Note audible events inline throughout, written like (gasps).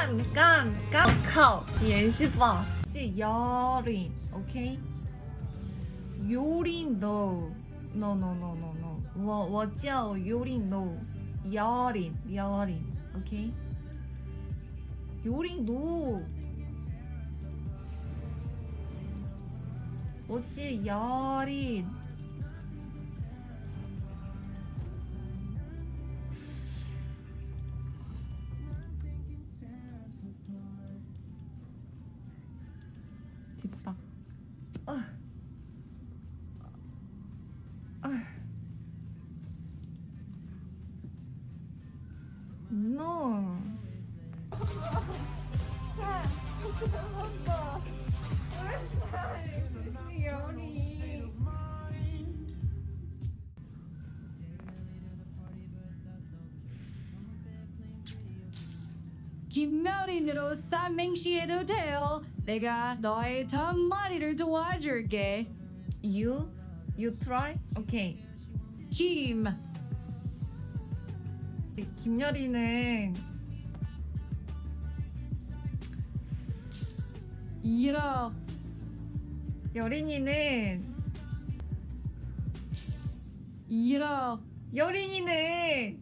干干干靠联系方是幺零，OK？幽灵 no no no no no no，我我叫幽灵 no 幺零幺零，OK？幽灵 no，我是幺零。 김mel이로 삼행시에도 돼요. 내가 너의 ton머리를 도와줄게. You you try? Okay. 김, 김여리는 이러, 여린이는 이러, 여린이는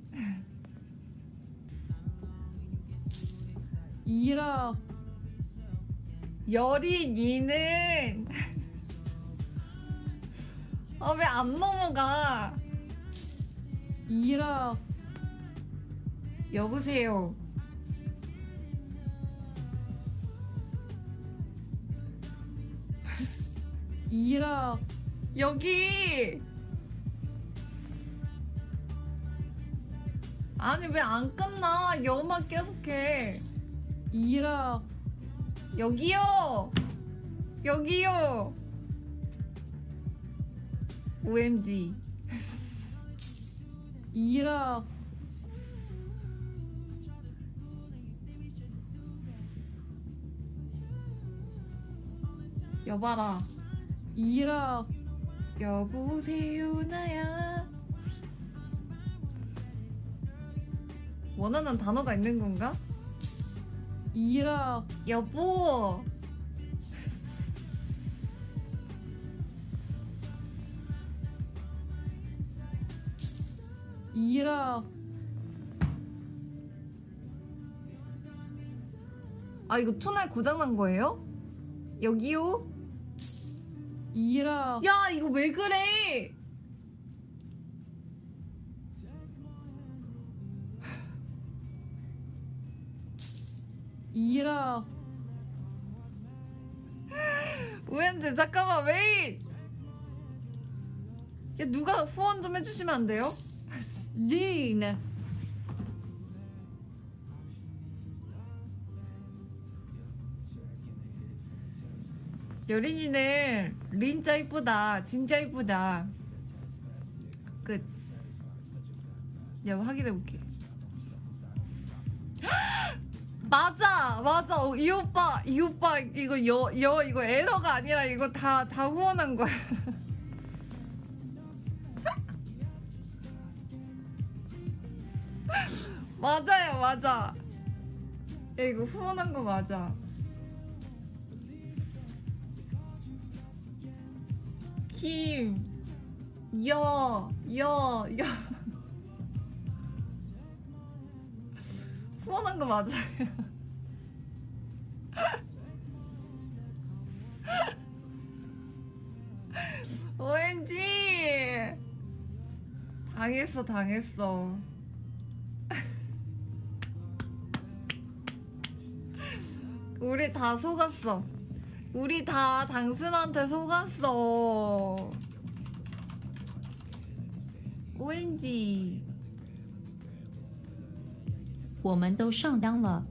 이러, 여린이는 아 왜 안 넘어가? 이러, 여보세요. 이러, 여기. 아니 왜 안 끝나? 여만 계속해. 이러, 여기요. 여기요. OMG. 이러, 여봐라. 이러, 여보세요 나야. 원하는 단어가 있는 건가? 이러, 여보. 이러, 아 이거 투날 고장난 거예요? 여기요? 이러, 야 이거 왜 그래? 이러, 왠지 잠깐만 웨이. 야 누가 후원 좀 해주시면 안 돼요? 린, 여린이는 린짜 이쁘다. 진짜 이쁘다. 끝. 내가 확인해 볼게. (gasps) 맞아 맞아. 어, 이 오빠 이 오빠 이거 여, 여 이거 에러가 아니라 이거 다 다 후원한 거야. (laughs) 맞아요 맞아. 야 이거 후원한 거 맞아 김, 여, 여, 여. 후원한 거 맞아요. (laughs) OMG! 당했어, 당했어. 우리 다 속았어. 우리 다 당신한테 속았어. OMG. (laughs) 我们都上当了。